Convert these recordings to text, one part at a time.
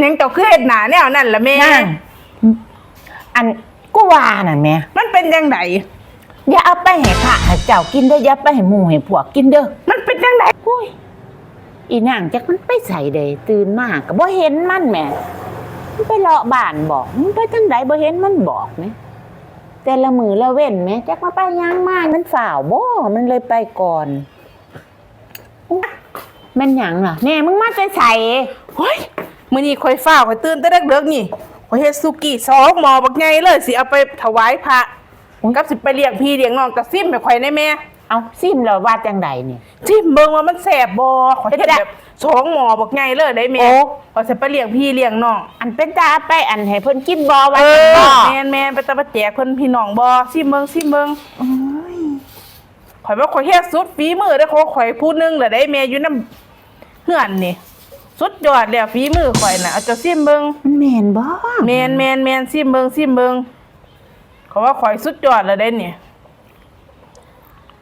หยังเจ้าคือเฮ็ดหน้าแนวนั่นล่ะแม่นั่งอันกูว่าน่ะแม่มันเป็นจังไดอย่าเอาไปให้พระให้เจ้ากินเด้ออย่าไปให้หมู่ให้พวกกินเด้อมันเป็นจังไดโอ้ยอีนางจักมันไปใส่เด้ตื่นมาก็บ่เห็นมันแหม่มันไปเลาะบ้านบอกมันไปจังไดบ่เห็นมันบอกแหมแต่ละมือละเว้นแหมจักมาไปย่างมามันฝ่าวบ่มันเลยไปก่อนอุ๊ยแมันหยังล่ะแน่มึงมาจะใส่ เฮ้ย มื้อนี้ข่อยฟ้าวข่อยตื่นแต่เด็กๆนี่ข่อยเฮ็ดสุกี้สองหม้อบักใหญ่เลยสิเอาไปถวายพระกับสิไปเลี้ยงพี่เลี้ยงน้องกระซิมให้ข่อยได้แม่ เอาซิมแล้วว่าจังไดนี่ชิมเบิ่งว่ามันแซ่บบ่ข่อยเฮ็ดเฮ็ดได้แบบสองหม้อบักใหญ่เลยได้แม่โอ้ ข่อยสิไปเลี้ยงพี่เลี้ยงน้องอันเป็นตาไปอันให้เพิ่นกินบ่ว่าเอจังอบ่แม่นแม่นไปตะบะแจกเพิ่นพี่น้องบ่ซิมเบิ่งซิมเบิ่งข่อยว่าข่อยเฮ็ดสุดฝีมือได้อของข่อยผู้หนึงแหละได้แม่อยู่นำเฮือนนี่ สุดยอดแล้วฝีมือข่อยน่ะเอาเจ้าซิมเบิ่งมันแม่นบ่แม่นแม่นแม่นซิมเบิ่งซิมเบิ่งเขาว่าข่อยสุดยอดแล้วได้นี่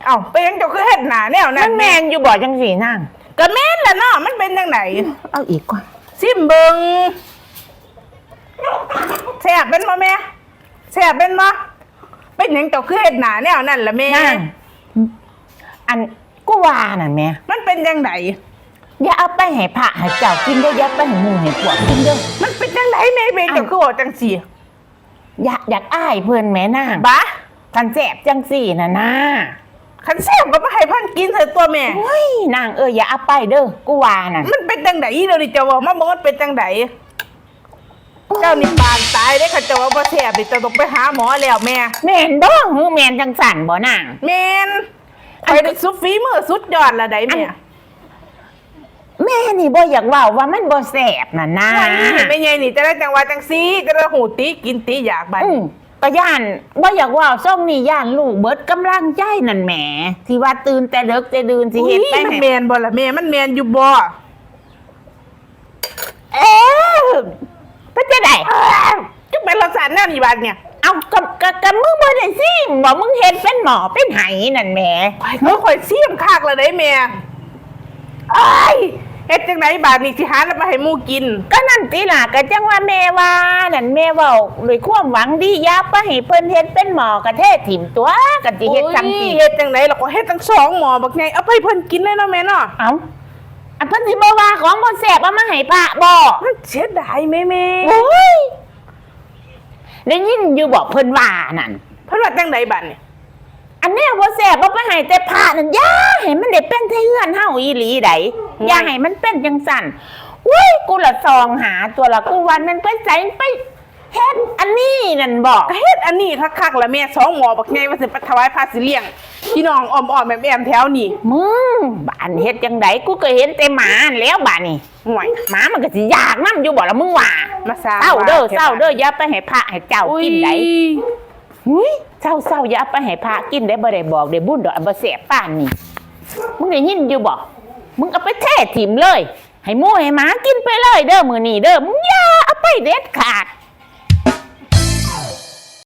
เอ้าไปยังเจ้าคือเฮ็ดหน้าแนวมันั้นนแม่นอยู่บ่จังสี่นางก็แม่นล่ะเนาะมันเป็นจังไดเอาอีกก่อนซิมเบิ่งแซ่บเป็นบ่แม่แซ่บเป็นบ่เป็นหยังเจ้าคือเฮ็ดหน้าแนวนั้นล่ะแม่นางอันกูว่าน่ะแม่มันเป็นจังได อย่าเอาไปให้พระให้เจ้ากินเด้ออย่าไปให้หมู่ให้พวกกินเด้อ มันเป็นจังไดแม่เบงเจ้าคือว่าจังซี่อยากอยากอ้ายเพิ่นแม่นางบะคันแซ่บจังสี่น่ะนะคันแซ่บก็บ่ให้เพิ่นกินเถอะตัวแม่โอ้ยนางเอ้ยอย่าเอาไปเด้อกูว่าน่ะมันเป็นจังไดเดี๋ยวนี้เจ้าว่ามาบอกมันเป็นจังไดเจ้านี่บานตายได้อเขาเจ้าว่าบ่แซ่บนี่เจ้าต้องไปหาหมอแล้วแม่แม่นบ่หือแม่นจังสั่นบ่นาง แม่นข่อยได้สุดฝีมือสุดยอดละได้แม่แม่ นี่บ่อยากเว้าว่ามันบ่แซ่บน่ะนะว่านี่ไม่ใหญ่นี่จะได้จังหวะจังซี่จะได้หูตีกินตีอยากบัดอืมก็ย่านบ่อยากเว้าซ่องนี่ย่านลูกเบิดกำลังใจนั่นแหมที่ว่าตื่นแต่เด็กแต่ดื่นสิอุ้เฮ็ดยไปมันให้แมนบ่ล่ะแม่มันแมนอยู่บ่เอ๊ะเป็นจะได้จุกเป็นลักษณะแนวนี้บัดเนี่ย เอากับกับกับมึงบ่ได้สิบ่มึงเฮ็ดเป็นหมอเป็นไหนั่นแหม ข่อยก็ข่อยเสียมคักละได้แม่ไอ้าย เฮ็ดจังไดบาดนี้สิหาแล้วมาให้หมู่กิน ก็นั่นติล่ะก็จังว่าแม่ว่านั่นแม่เว้าด้วยความหวังดีอย่าไปให้เพิ่นเฮ็ดเป็นหมอกระเทศถิ่มตัวกันสิเฮ็ดจังโอ้สิยเฮ็ดจังไดล่ะก็เฮ็ดทั้งสองหมอบักไงเอาไปให้เพิ่นกินเลยเนาะแม่เนาะเอาอันเพิ่นสิบ่ว่าของบ่แซ่บเอามาให้พระบ่มันเสียดายแม่แม่โอ้ยได้ยินอยู่บอกเพิ่นว่านั่นเพิ่นว่าจังไดบัดนี่อันเนี้ยบ่แซ่บบ่ไปให้แต่พระนั่นอย่าให้มัน ได้เป็นที่เฮือนเฮาอีหลีไดอย่าให้มันเป็นจังสั่นอุ้ยกูละซองหาตัวละกูวันมันไปใส่ไปเฮ็ดอันนี้นั่นบอกก็เฮ็ดอันนี้คักๆละแม่สองหมอบักไงว่าสิไปถวายพระสิเลี้ยงพี่น้องอ้อมๆแอมๆแถวนี่มึงบ้านเฮ็ดจังไดกูก็เห็นแต่หมานั่นแล้วบ้านนี่ห่วยหมามันก็สิอยากนํอยู่บ่ละมึงว่ามาซาเศร้าเด้อเศร้าเด้ออย่าไปให้พระให้เจ้าอุ้ยกินไดหุยเศร้าเศร้าอย่าเอาไปให้พระกินได้บ่ได้บอกได้บุญดอกอันบ่แสบป่านนี่ มึงได้ยินอยู่บ่มึงเอาไปแท่ถิ่มเลย ให้หมูให้หมากินไปเลยเด้อมือนี่เด้อมึงอย่าเอาไปเด็ดขาด